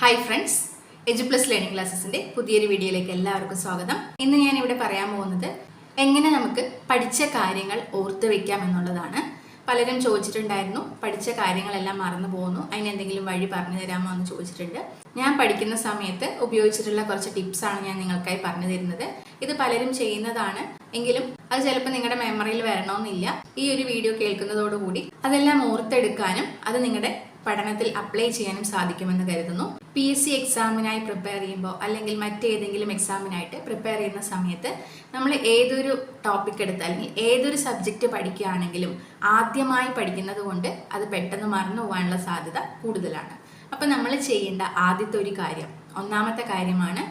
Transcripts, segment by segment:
Hi friends edu plus learning ക്ലാസ്സസിന്റെ പുതിയൊരു വീഡിയോയിലേക്ക് എല്ലാവർക്കും സ്വാഗതം. ഇന്ന് ഞാൻ ഇവിടെ പറയാൻ പോകുന്നത് എങ്ങനെ നമുക്ക് പഠിച്ച കാര്യങ്ങൾ ഓർത്ത് വെക്കാം എന്നുള്ളതാണ്. പലരും ചോദിച്ചിട്ടുണ്ടായിരുന്നു പഠിച്ച കാര്യങ്ങളെല്ലാം മറന്നു പോകുന്നു അതിന് എന്തെങ്കിലും വഴി പറഞ്ഞു തരാമോ എന്ന് ചോദിച്ചിട്ടുണ്ട്. ഞാൻ പഠിക്കുന്ന സമയത്ത് ഉപയോഗിച്ചിട്ടുള്ള കുറച്ച് ടിപ്സാണ് ഞാൻ നിങ്ങൾക്കായി പറഞ്ഞു തരുന്നത്. ഇത് പലരും ചെയ്യുന്നതാണ് എങ്കിലും അത് ചിലപ്പോൾ നിങ്ങളുടെ മെമ്മറിയിൽ വരണമെന്നില്ല. ഈ ഒരു വീഡിയോ കേൾക്കുന്നതോടുകൂടി അതെല്ലാം ഓർത്തെടുക്കാനും അത് നിങ്ങളുടെ പഠനത്തിൽ അപ്ലൈ ചെയ്യാനും സാധിക്കുമെന്ന് കരുതുന്നു. പി എസ് സി എക്സാമിനായി പ്രിപ്പയർ ചെയ്യുമ്പോൾ അല്ലെങ്കിൽ മറ്റേതെങ്കിലും എക്സാമിനായിട്ട് പ്രിപ്പയർ ചെയ്യുന്ന സമയത്ത് നമ്മൾ ഏതൊരു ടോപ്പിക് എടുത്ത് അല്ലെങ്കിൽ ഏതൊരു സബ്ജക്റ്റ് പഠിക്കുകയാണെങ്കിലും ആദ്യമായി പഠിക്കുന്നത് കൊണ്ട് അത് പെട്ടെന്ന് മറന്നു പോകാനുള്ള സാധ്യത കൂടുതലാണ്. അപ്പം നമ്മൾ ചെയ്യേണ്ട ആദ്യത്തെ ഒരു കാര്യം ഒന്നാമത്തെ കാര്യമാണ്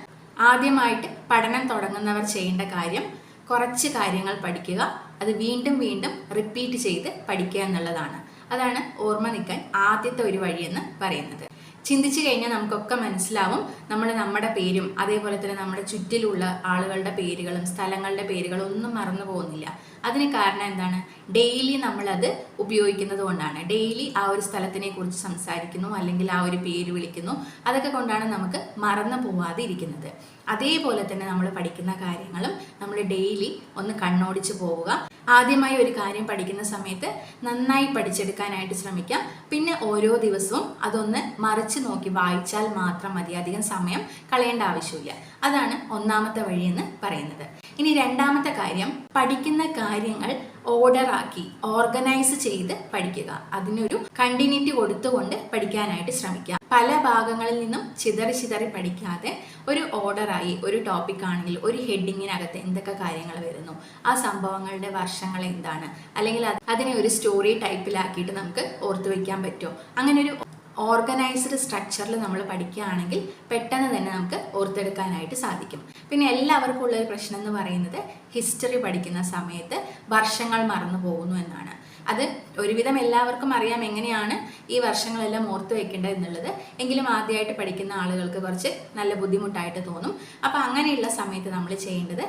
ആദ്യമായിട്ട് പഠനം തുടങ്ങുന്നവർ ചെയ്യേണ്ട കാര്യം കുറച്ച് കാര്യങ്ങൾ പഠിക്കുക അത് വീണ്ടും വീണ്ടും റിപ്പീറ്റ് ചെയ്ത് പഠിക്കുക എന്നുള്ളതാണ്. അതാണ് ഓർമ്മ നിൽക്കാൻ ആദ്യത്തെ ഒരു വഴിയെന്ന് പറയുന്നത്. ചിന്തിച്ചു കഴിഞ്ഞാൽ നമുക്കൊക്കെ മനസ്സിലാവും നമ്മൾ നമ്മുടെ പേരും അതേപോലെ തന്നെ നമ്മുടെ ചുറ്റിലുള്ള ആളുകളുടെ പേരുകളും സ്ഥലങ്ങളുടെ പേരുകളും ഒന്നും മറന്നു പോകുന്നില്ല. അതിന് കാരണം എന്താണ്? ഡെയിലി നമ്മളത് ഉപയോഗിക്കുന്നത് കൊണ്ടാണ്. ഡെയിലി ആ ഒരു സ്ഥലത്തിനെ കുറിച്ച് സംസാരിക്കുന്നു അല്ലെങ്കിൽ ആ ഒരു പേര് വിളിക്കുന്നു. അതൊക്കെ കൊണ്ടാണ് നമുക്ക് മറന്നു പോവാതെ ഇരിക്കുന്നത്. അതേപോലെ തന്നെ നമ്മൾ പഠിക്കുന്ന കാര്യങ്ങളും നമ്മൾ ഡെയിലി ഒന്ന് കണ്ണോടിച്ച് പോവുക. ആദ്യമായി ഒരു കാര്യം പഠിക്കുന്ന സമയത്ത് നന്നായി പഠിച്ചെടുക്കാനായിട്ട് ശ്രമിക്കാം. പിന്നെ ഓരോ ദിവസവും അതൊന്ന് മറിച്ച് നോക്കി വായിച്ചാൽ മാത്രം മതി. അധികം സമയം കളയേണ്ട ആവശ്യമില്ല. അതാണ് ഒന്നാമത്തെ വഴിയെന്ന് പറയുന്നത്. ഇനി രണ്ടാമത്തെ കാര്യം പഠിക്കുന്ന കാര്യങ്ങൾ ഓർഡറാക്കി ഓർഗനൈസ് ചെയ്ത് പഠിക്കുക. അതിനൊരു കണ്ടിന്യൂറ്റി കൊടുത്തുകൊണ്ട് പഠിക്കാനായിട്ട് ശ്രമിക്കുക. പല ഭാഗങ്ങളിൽ നിന്നും ചിതറി ചിതറി പഠിക്കാതെ ഒരു ഓർഡറായി ഒരു ടോപ്പിക് ആണെങ്കിൽ ഒരു ഹെഡിങ്ങിനകത്ത് എന്തൊക്കെ കാര്യങ്ങൾ വരുന്നു ആ സംഭവങ്ങളുടെ വർഷങ്ങൾ എന്താണ് അല്ലെങ്കിൽ അതിനെ ഒരു സ്റ്റോറി ടൈപ്പിലാക്കിയിട്ട് നമുക്ക് ഓർത്തു വെക്കാൻ പറ്റുമോ? അങ്ങനെ ഒരു ഓർഗനൈസ്ഡ് സ്ട്രക്ചറിൽ നമ്മൾ പഠിക്കുകയാണെങ്കിൽ പെട്ടെന്ന് തന്നെ നമുക്ക് ഓർത്തെടുക്കാനായിട്ട് സാധിക്കും. പിന്നെ എല്ലാവർക്കും ഉള്ള ഒരു പ്രശ്നം എന്ന് പറയുന്നത് ഹിസ്റ്ററി പഠിക്കുന്ന സമയത്ത് വർഷങ്ങൾ മറന്നു പോകുന്നു എന്നാണ്. അത് ഒരുവിധം എല്ലാവർക്കും അറിയാം എങ്ങനെയാണ് ഈ വർഷങ്ങളെല്ലാം ഓർത്തു വെക്കേണ്ടത് എന്നുള്ളത്. എങ്കിലും ആദ്യമായിട്ട് പഠിക്കുന്ന ആളുകൾക്ക് കുറച്ച് നല്ല ബുദ്ധിമുട്ടായിട്ട് തോന്നും. അപ്പോൾ അങ്ങനെയുള്ള സമയത്ത് നമ്മൾ ചെയ്യേണ്ടത്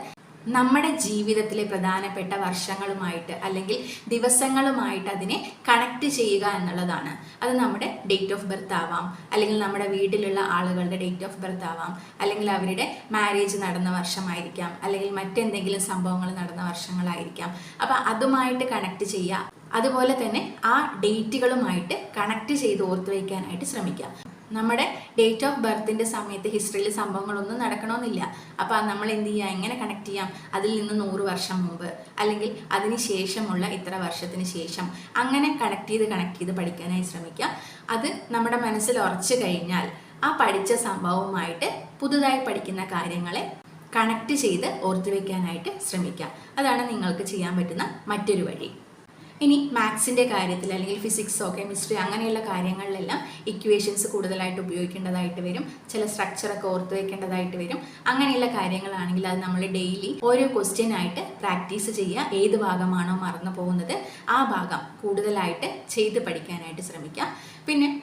നമ്മുടെ ജീവിതത്തിലെ പ്രധാനപ്പെട്ട വർഷങ്ങളുമായിട്ട് അല്ലെങ്കിൽ ദിവസങ്ങളുമായിട്ട് അതിനെ കണക്ട് ചെയ്യുക എന്നുള്ളതാണ്. അത് നമ്മുടെ ഡേറ്റ് ഓഫ് ബർത്ത് ആവാം. അല്ലെങ്കിൽ നമ്മുടെ വീട്ടിലുള്ള ആളുകളുടെ ഡേറ്റ് ഓഫ് ബർത്ത് ആവാം. അല്ലെങ്കിൽ അവരുടെ മാരേജ് നടന്ന വർഷമായിരിക്കാം. അല്ലെങ്കിൽ മറ്റെന്തെങ്കിലും സംഭവങ്ങൾ നടന്ന വർഷങ്ങളായിരിക്കാം. അപ്പം അതുമായിട്ട് കണക്ട് ചെയ്യുക. അതുപോലെ തന്നെ ആ ഡേറ്റുകളുമായിട്ട് കണക്ട് ചെയ്ത് ഓർത്ത് വയ്ക്കാനായിട്ട് ശ്രമിക്കുക. നമ്മുടെ ഡേറ്റ് ഓഫ് ബർത്തിന്റെ സമയത്ത് ഹിസ്റ്ററിയിൽ സംഭവങ്ങളൊന്നും നടക്കണമെന്നില്ല അപ്പോൾ നമ്മൾ എന്ത് ചെയ്യുക എങ്ങനെ കണക്ട് ചെയ്യാം? അതിൽ നിന്ന് നൂറ് വർഷം മുമ്പ് അല്ലെങ്കിൽ അതിന് ശേഷമുള്ള ഇത്ര വർഷത്തിന് ശേഷം അങ്ങനെ കണക്ട് ചെയ്ത് കണക്ട് ചെയ്ത് പഠിക്കാനായി ശ്രമിക്കുക അത് നമ്മുടെ മനസ്സിൽ ഉറച്ചു കഴിഞ്ഞാൽ ആ പഠിച്ച സംഭവവുമായിട്ട് പുതുതായി പഠിക്കുന്ന കാര്യങ്ങളെ കണക്ട് ചെയ്ത് ഓർത്തു വെക്കാനായിട്ട് ശ്രമിക്കുക അതാണ് നിങ്ങൾക്ക് ചെയ്യാൻ പറ്റുന്ന മറ്റൊരു വഴി. ഇനി മാത്സിന്റെ കാര്യത്തിൽ അല്ലെങ്കിൽ ഫിസിക്സോ കെമിസ്ട്രി അങ്ങനെയുള്ള കാര്യങ്ങളിലെല്ലാം ഇക്വേഷൻസ് കൂടുതലായിട്ട് ഉപയോഗിക്കേണ്ടതായിട്ട് വരും. ചില സ്ട്രക്ചറൊക്കെ ഓർത്ത് വെക്കേണ്ടതായിട്ട് വരും. അങ്ങനെയുള്ള കാര്യങ്ങളാണെങ്കിൽ അത് നമ്മൾ ഡെയിലി ഓരോ ക്വസ്റ്റ്യൻ ആയിട്ട് പ്രാക്ടീസ് ചെയ്യുക. ഏത് ഭാഗമാണോ മറന്നു പോകുന്നത്. ആ ഭാഗം കൂടുതലായിട്ട് ചെയ്ത് പഠിക്കാനായിട്ട് ശ്രമിക്കുക. പിന്നെ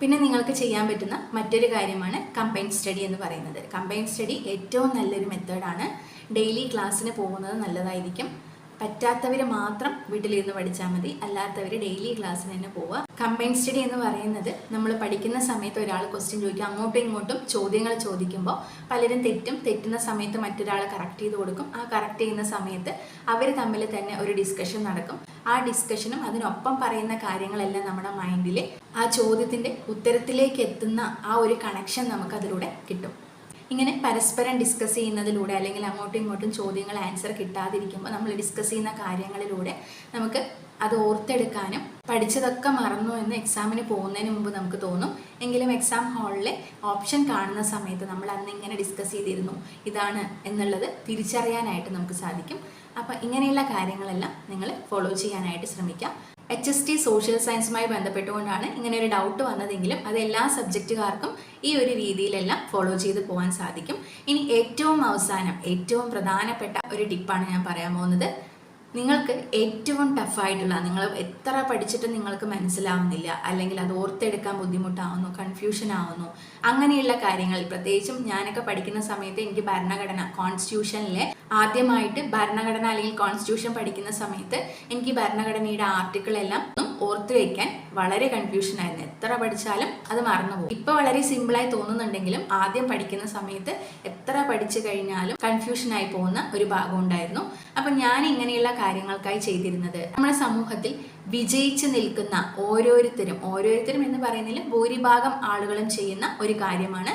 പിന്നെ നിങ്ങൾക്ക് ചെയ്യാൻ പറ്റുന്ന മറ്റൊരു കാര്യമാണ് കമ്പൈൻ സ്റ്റഡി എന്ന് പറയുന്നത്. കമ്പൈൻ സ്റ്റഡി ഏറ്റവും നല്ലൊരു മെത്തേഡാണ് ഡെയിലി ക്ലാസ്സിന് പോകുന്നത് നല്ലതായിരിക്കും. പറ്റാത്തവർ മാത്രം വീട്ടിലിരുന്ന് പഠിച്ചാൽ മതി. അല്ലാത്തവർ ഡെയിലി ക്ലാസ്സിന് തന്നെ പോവുക കമ്പൈൻ സ്റ്റഡി എന്ന് പറയുന്നത് നമ്മൾ പഠിക്കുന്ന സമയത്ത് ഒരാൾ ക്വസ്റ്റ്യൻ ചോദിക്കും അങ്ങോട്ടും ഇങ്ങോട്ടും ചോദ്യങ്ങൾ ചോദിക്കുമ്പോൾ പലരും തെറ്റും തെറ്റുന്ന സമയത്ത് മറ്റൊരാൾ കറക്റ്റ് ചെയ്ത് കൊടുക്കും. ആ കറക്റ്റ് ചെയ്യുന്ന സമയത്ത് അവർ തമ്മിൽ തന്നെ ഒരു ഡിസ്കഷൻ നടക്കും. ആ ഡിസ്കഷനും അതിനൊപ്പം പറയുന്ന കാര്യങ്ങളെല്ലാം നമ്മുടെ മൈൻഡിൽ ആ ചോദ്യത്തിന്റെ ഉത്തരത്തിലേക്ക് എത്തുന്ന ആ ഒരു കണക്ഷൻ നമുക്കതിലൂടെ കിട്ടും. ഇങ്ങനെ പരസ്പരം ഡിസ്കസ് ചെയ്യുന്നതിലൂടെ അല്ലെങ്കിൽ അങ്ങോട്ടും ഇങ്ങോട്ടും ചോദ്യങ്ങൾ ആൻസർ കിട്ടാതിരിക്കുമ്പോൾ നമ്മൾ ഡിസ്കസ് ചെയ്യുന്ന കാര്യങ്ങളിലൂടെ നമുക്ക് അത് ഓർത്തെടുക്കാനും പഠിച്ചതൊക്കെ മറന്നു എന്ന് എക്സാമിന് പോകുന്നതിന് മുമ്പ് നമുക്ക് തോന്നും. എങ്കിലും എക്സാം ഹാളിലെ ഓപ്ഷൻ കാണുന്ന സമയത്ത് നമ്മൾ അന്ന് ഇങ്ങനെ ഡിസ്കസ് ചെയ്തിരുന്നു. ഇതാണ് എന്നുള്ളത് തിരിച്ചറിയാനായിട്ട് നമുക്ക് സാധിക്കും. അപ്പോൾ ഇങ്ങനെയുള്ള കാര്യങ്ങളെല്ലാം നിങ്ങൾ ഫോളോ ചെയ്യാനായിട്ട് ശ്രമിക്കാം. എച്ച് എസ് ടി സോഷ്യൽ സയൻസുമായി ബന്ധപ്പെട്ടുകൊണ്ടാണ് ഇങ്ങനെ ഒരു ഡൗട്ട് വന്നതെങ്കിലും അത് എല്ലാ സബ്ജക്റ്റുകാർക്കും ഈ ഒരു രീതിയിലെല്ലാം ഫോളോ ചെയ്ത് പോകാൻ സാധിക്കും. ഇനി ഏറ്റവും അവസാനം ഏറ്റവും പ്രധാനപ്പെട്ട ഒരു ടിപ്പാണ് ഞാൻ പറയാൻ പോകുന്നത്. നിങ്ങൾക്ക് ഏറ്റവും ടഫായിട്ടുള്ള നിങ്ങൾ എത്ര പഠിച്ചിട്ടും നിങ്ങൾക്ക് മനസ്സിലാവുന്നില്ല അല്ലെങ്കിൽ അത് ഓർത്തെടുക്കാൻ ബുദ്ധിമുട്ടാവുന്നു കൺഫ്യൂഷൻ ആവുന്നു അങ്ങനെയുള്ള കാര്യങ്ങൾ. പ്രത്യേകിച്ചും ഞാനൊക്കെ പഠിക്കുന്ന സമയത്ത് എനിക്ക് ഭരണഘടന കോൺസ്റ്റിറ്റ്യൂഷനിലെ ആദ്യമായിട്ട് ഭരണഘടന അല്ലെങ്കിൽ കോൺസ്റ്റിറ്റ്യൂഷൻ പഠിക്കുന്ന സമയത്ത് എനിക്ക് ഭരണഘടനയുടെ ആർട്ടിക്കിൾ എല്ലാം ഓർത്ത് വയ്ക്കാൻ വളരെ കൺഫ്യൂഷൻ ആയിരുന്നു. എത്ര പഠിച്ചാലും അത് മറന്നു പോകും. ഇപ്പൊ വളരെ സിമ്പിളായി തോന്നുന്നുണ്ടെങ്കിലും ആദ്യം പഠിക്കുന്ന സമയത്ത് എത്ര പഠിച്ചു കഴിഞ്ഞാലും കൺഫ്യൂഷൻ ആയി പോകുന്ന ഒരു ഭാഗം ഉണ്ടായിരുന്നു. അപ്പൊ ഞാൻ ഇങ്ങനെയുള്ള കാര്യങ്ങൾക്കായി ചെയ്തിരുന്നത് നമ്മുടെ സമൂഹത്തിൽ വിജയിച്ചു നിൽക്കുന്ന ഓരോരുത്തരും ഓരോരുത്തരും എന്ന് പറയുന്നതിൽ ഭൂരിഭാഗം ആളുകളും ചെയ്യുന്ന ഒരു കാര്യമാണ്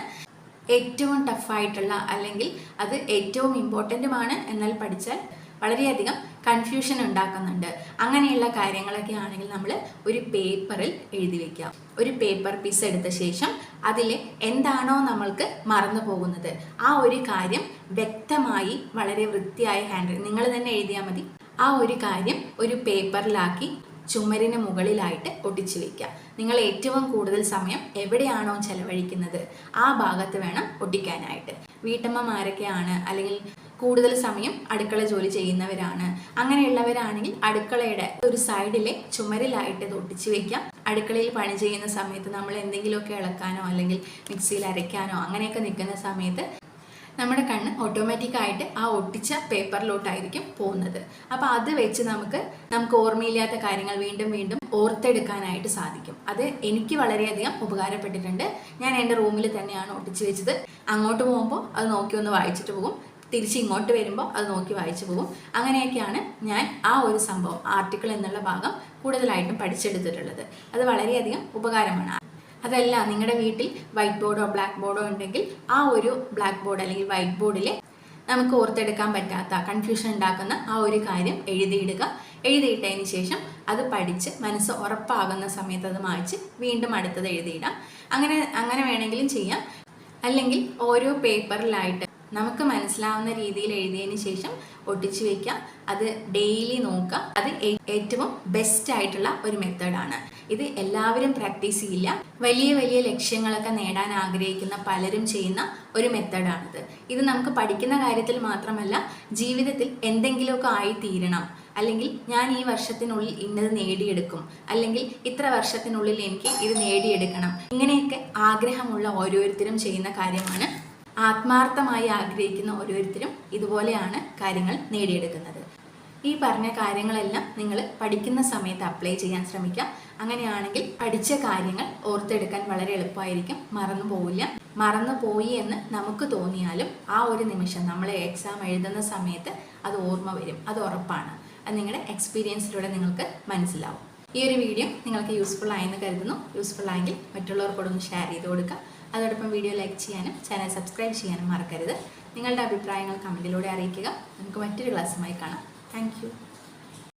ഏറ്റവും ടഫായിട്ടുള്ള അല്ലെങ്കിൽ അത് ഏറ്റവും ഇമ്പോർട്ടന്റുമാണ് എന്നാൽ പഠിച്ചാൽ വളരെയധികം കൺഫ്യൂഷൻ ഉണ്ടാക്കുന്നുണ്ട്. അങ്ങനെയുള്ള കാര്യങ്ങളൊക്കെ ആണെങ്കിൽ നമ്മൾ ഒരു പേപ്പറിൽ എഴുതി വയ്ക്കാം ഒരു പേപ്പർ പീസ് എടുത്ത ശേഷം അതിൽ എന്താണോ നമ്മൾക്ക് മറന്നു പോകുന്നത്. ആ ഒരു കാര്യം വ്യക്തമായി വളരെ വൃത്തിയായി ഹാൻഡിൽ നിങ്ങൾ തന്നെ എഴുതിയാൽ മതി. ആ ഒരു കാര്യം ഒരു പേപ്പറിലാക്കി ചുമരിന് മുകളിലായിട്ട് ഒട്ടിച്ചു വെക്കുക നിങ്ങൾ ഏറ്റവും കൂടുതൽ സമയം എവിടെയാണോ ചെലവഴിക്കുന്നത്? ആ ഭാഗത്ത് വേണം ഒട്ടിക്കാനായിട്ട്. വീട്ടമ്മമാരൊക്കെയാണ് അല്ലെങ്കിൽ കൂടുതൽ സമയം അടുക്കള ജോലി ചെയ്യുന്നവരാണ്. അങ്ങനെയുള്ളവരാണെങ്കിൽ അടുക്കളയുടെ ഒരു സൈഡിലെ ചുമരിലായിട്ട് ഒട്ടിച്ചു വെക്കാം. അടുക്കളയിൽ പണി ചെയ്യുന്ന സമയത്ത് നമ്മൾ എന്തെങ്കിലുമൊക്കെ ഇളക്കാനോ അല്ലെങ്കിൽ മിക്സിയിൽ അരയ്ക്കാനോ അങ്ങനെയൊക്കെ നിൽക്കുന്ന സമയത്ത് നമ്മുടെ കണ്ണ് ഓട്ടോമാറ്റിക്കായിട്ട് ആ ഒട്ടിച്ച പേപ്പറിലോട്ടായിരിക്കും പോകുന്നത്. അപ്പോൾ അത് വെച്ച് നമുക്ക് നമുക്ക് ഓർമ്മയില്ലാത്ത കാര്യങ്ങൾ വീണ്ടും വീണ്ടും ഓർത്തെടുക്കാനായിട്ട് സാധിക്കും. അത് എനിക്ക് വളരെയധികം ഉപകാരപ്പെട്ടിട്ടുണ്ട്. ഞാൻ എന്റെ റൂമിൽ തന്നെയാണ് ഒട്ടിച്ച് വെച്ചത്. അങ്ങോട്ട് പോകുമ്പോൾ അത് നോക്കി ഒന്ന് വായിച്ചിട്ട് പോകും. തിരിച്ച് ഇങ്ങോട്ട് വരുമ്പോൾ അത് നോക്കി വായിച്ചു പോകും. അങ്ങനെയൊക്കെയാണ് ഞാൻ ആ ഒരു സംഭവം ആർട്ടിക്കിൾ എന്നുള്ള ഭാഗം കൂടുതലായിട്ടും പഠിച്ചെടുത്തിട്ടുള്ളത്. അത് വളരെയധികം ഉപകാരമാണ്. അതല്ല നിങ്ങളുടെ വീട്ടിൽ വൈറ്റ് ബോർഡോ ബ്ലാക്ക് ബോർഡോ ഉണ്ടെങ്കിൽ ആ ഒരു ബ്ലാക്ക് ബോർഡ് അല്ലെങ്കിൽ വൈറ്റ് ബോർഡിൽ നമുക്ക് ഓർത്തെടുക്കാൻ പറ്റാത്ത കൺഫ്യൂഷൻ ഉണ്ടാക്കുന്ന ആ ഒരു കാര്യം എഴുതിയിടുക. എഴുതിയിട്ടതിന് ശേഷം അത് പഠിച്ച് മനസ്സ് ഉറപ്പാകുന്ന സമയത്ത് അത് മായ്ച്ച് വീണ്ടും അടുത്തത് എഴുതിയിടാം. അങ്ങനെ അങ്ങനെ വേണമെങ്കിലും ചെയ്യാം. അല്ലെങ്കിൽ ഓരോ പേപ്പറിലായിട്ട് നമുക്ക് മനസ്സിലാവുന്ന രീതിയിൽ എഴുതിയതിന് ശേഷം ഒട്ടിച്ചു വെക്കാം അത് ഡെയിലി നോക്കുക. അത് ഏറ്റവും ബെസ്റ്റ് ആയിട്ടുള്ള ഒരു മെത്തേഡാണ് ഇത് എല്ലാവരും പ്രാക്ടീസ് ചെയ്യില്ല. വലിയ വലിയ ലക്ഷ്യങ്ങളൊക്കെ നേടാൻ ആഗ്രഹിക്കുന്ന പലരും ചെയ്യുന്ന ഒരു മെത്തേഡാണിത് ഇത് നമുക്ക് പഠിക്കുന്ന കാര്യത്തിൽ മാത്രമല്ല ജീവിതത്തിൽ എന്തെങ്കിലുമൊക്കെ ആയി തീരണം അല്ലെങ്കിൽ ഞാൻ ഈ വർഷത്തിനുള്ളിൽ ഇന്നത് നേടിയെടുക്കും. അല്ലെങ്കിൽ ഇത്ര വർഷത്തിനുള്ളിൽ എനിക്ക് ഇത് നേടിയെടുക്കണം. ഇങ്ങനെയൊക്കെ ആഗ്രഹമുള്ള ഓരോരുത്തരും ചെയ്യുന്ന കാര്യമാണ് ആത്മാർത്ഥമായി ആഗ്രഹിക്കുന്ന ഓരോരുത്തരും ഇതുപോലെയാണ് കാര്യങ്ങൾ നേടിയെടുക്കുന്നത്. ഈ പറഞ്ഞ കാര്യങ്ങളെല്ലാം നിങ്ങൾ പഠിക്കുന്ന സമയത്ത് അപ്ലൈ ചെയ്യാൻ ശ്രമിക്കുക അങ്ങനെയാണെങ്കിൽ പഠിച്ച കാര്യങ്ങൾ ഓർത്തെടുക്കാൻ വളരെ എളുപ്പമായിരിക്കും. മറന്നു പോവില്ല. മറന്നു പോയി എന്ന് നമുക്ക് തോന്നിയാലും ആ ഒരു നിമിഷം നമ്മൾ എക്സാം എഴുതുന്ന സമയത്ത് അത് ഓർമ്മ വരും. അത് ഉറപ്പാണ്. അത് നിങ്ങളുടെ എക്സ്പീരിയൻസിലൂടെ നിങ്ങൾക്ക് മനസ്സിലാവും. ഈ ഒരു വീഡിയോ നിങ്ങൾക്ക് യൂസ്ഫുൾ ആയെന്ന് കരുതുന്നു. യൂസ്ഫുൾ ആയെങ്കിൽ മറ്റുള്ളവർക്കോടൊന്ന് ഷെയർ ചെയ്ത് കൊടുക്കുക. അതോടൊപ്പം വീഡിയോ ലൈക്ക് ചെയ്യാനും ചാനൽ സബ്സ്ക്രൈബ് ചെയ്യാനും മറക്കരുത്. നിങ്ങളുടെ അഭിപ്രായങ്ങൾ കമന്റിലൂടെ അറിയിക്കുക. നമുക്ക് മറ്റൊരു ക്ലാസ്സുമായി കാണാം. താങ്ക്